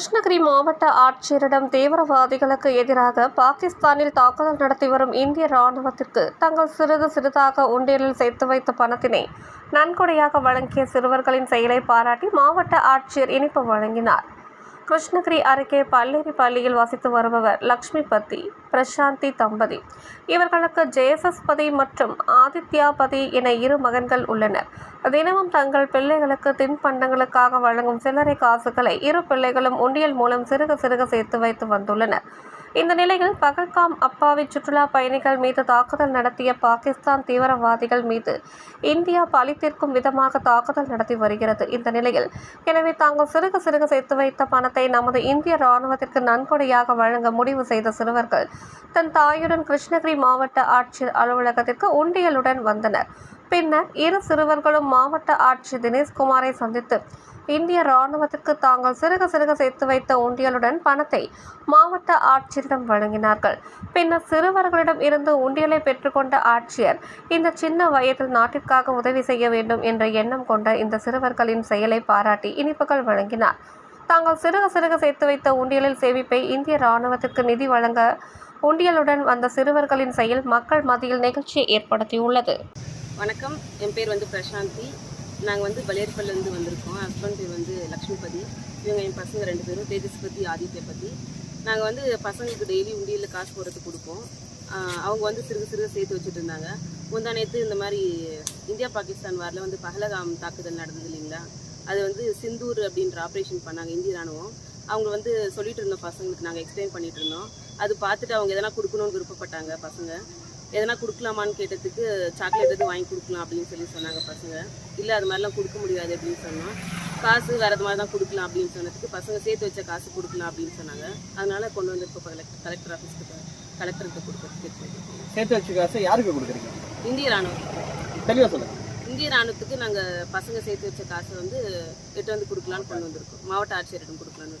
கிருஷ்ணகிரி மாவட்ட ஆட்சியரிடம் தீவிரவாதிகளுக்கு எதிராக பாகிஸ்தானில் தாக்குதல் நடத்தி வரும் இந்திய ராணுவத்திற்கு தங்கள் சிறிது சிறிதாக உண்டியலில் சேர்த்து வைத்த பணத்தினை நன்கொடையாக வழங்கிய சிறுவர்களின் செயலை பாராட்டி மாவட்ட ஆட்சியர் இனிப்பு வழங்கினார். கிருஷ்ணகிரி அருகே பல்லேரி பள்ளியில் வசித்து வருபவர் லக்ஷ்மி பதி பிரசாந்தி தம்பதி. இவர்களுக்கு ஜெயசஸ்பதி மற்றும் ஆதித்யாபதி என இரு மகன்கள் உள்ளனர். தினமும் தங்கள் பிள்ளைகளுக்கு தின்பண்டங்களுக்காக வழங்கும் சில்லறை காசுகளை இரு பிள்ளைகளும் உண்டியல் மூலம் சிறுக சிறுக சேர்த்து வைத்து வந்துள்ளனர். இந்த நிலையில் பகல்காம் அப்பாவி சுற்றுலா பயணிகள் மீது தாக்குதல் நடத்திய பாகிஸ்தான் தீவிரவாதிகள் மீது இந்தியா பழி விதமாக தாக்குதல் நடத்தி வருகிறது. இந்த நிலையில் எனவே தாங்கள் சிறுக சிறுக சேர்த்து வைத்த பணத்தை நமது இந்திய ராணுவத்திற்கு நன்கொடையாக வழங்க முடிவு செய்த சிறுவர்கள் தன் தாயுடன் கிருஷ்ணகிரி மாவட்ட ஆட்சியர் அலுவலகத்திற்கு உண்டியலுடன் வந்தனர். பின்னர் இரு சிறுவர்களும் மாவட்ட ஆட்சியர் தினேஷ்குமாரை சந்தித்து இந்திய ராணுவத்திற்கு தாங்கள் சிறுக சிறுக சேர்த்து வைத்த உண்டியலுடன் பணத்தை மாவட்ட ஆட்சியரிடம் வழங்கினார்கள். பின்னர் சிறுவர்களிடம் இருந்து உண்டியலை பெற்றுக்கொண்ட ஆட்சியர் இந்த சின்ன வயதில் நாட்டிற்காக உதவி செய்ய வேண்டும் என்ற எண்ணம் கொண்ட இந்த சிறுவர்களின் செயலை பாராட்டி இனிப்புகள் வழங்கினார். தாங்கள் சிறுக சிறுக சேர்த்து வைத்த உண்டியலில் சேமிப்பை இந்திய ராணுவத்திற்கு நிதி வழங்க உண்டியலுடன் வந்த சிறுவர்களின் செயல் மக்கள் மத்தியில் நிகழ்ச்சியை ஏற்படுத்தியுள்ளது. வணக்கம். என் பேர் வந்து பிரசாந்தி. நாங்கள் வந்து பலேர்பல்லேருந்து வந்திருக்கோம். ஹஸ்பண்ட் வந்து லக்ஷ்மிபதி இவங்க என் பசங்க ரெண்டு பேரும் தேஜஸ்பதி ஆதித்யபதி. நாங்கள் வந்து பசங்களுக்கு டெய்லி உண்டியில் காசு போடுறதுக்கு கொடுப்போம். அவங்க வந்து சிறுக சிறுக சேர்த்து வச்சுட்டு இருந்தாங்க. முந்தா நேற்று இந்த மாதிரி இந்தியா பாகிஸ்தான் வாரில் வந்து பகலகாம் தாக்குதல் நடந்தது இல்லைங்களா? அது வந்து சிந்தூர் அப்படின்ற ஆப்ரேஷன் பண்ணாங்க இந்திய ராணுவம். அவங்க வந்து சொல்லிட்டு இருந்தோம் பசங்களுக்கு நாங்கள் எக்ஸ்பிளைன் பண்ணிட்டு இருந்தோம். அது பார்த்துட்டு அவங்க எதனா கொடுக்கணும்னு விருப்பப்பட்டாங்க பசங்க. எதனா கொடுக்கலாமான்னு கேட்டதுக்கு சாக்லேட் எதுவும் வாங்கி கொடுக்கலாம் அப்படின்னு சொல்லி சொன்னாங்க பசங்க. இல்லை அது மாதிரிலாம் கொடுக்க முடியாது அப்படின்னு சொன்னோம். காசு வேறு மாதிரி தான் கொடுக்கலாம் அப்படின்னு சொன்னதுக்கு பசங்க சேர்த்து வச்ச காசு கொடுக்கலாம் அப்படின்னு சொன்னாங்க. அதனால கொண்டு வந்து இப்போ கலெக்டர் கலெக்டர் ஆஃபீஸ்க்கு கலெக்டருக்கு கொடுக்கறதுக்கு சேர்த்து வச்ச காசை யாருக்கு கொடுக்குறீங்க? இந்திய ராணுவம் தெளிவாக சொல்லுங்க. இந்திய ராணுவத்துக்கு நாங்கள் பசங்க சேர்த்து வச்ச காசை வந்து எட்டு வந்து கொடுக்கலான்னு கொண்டு வந்திருக்கோம். மாவட்ட ஆட்சியரிடம் கொடுக்கலான்னு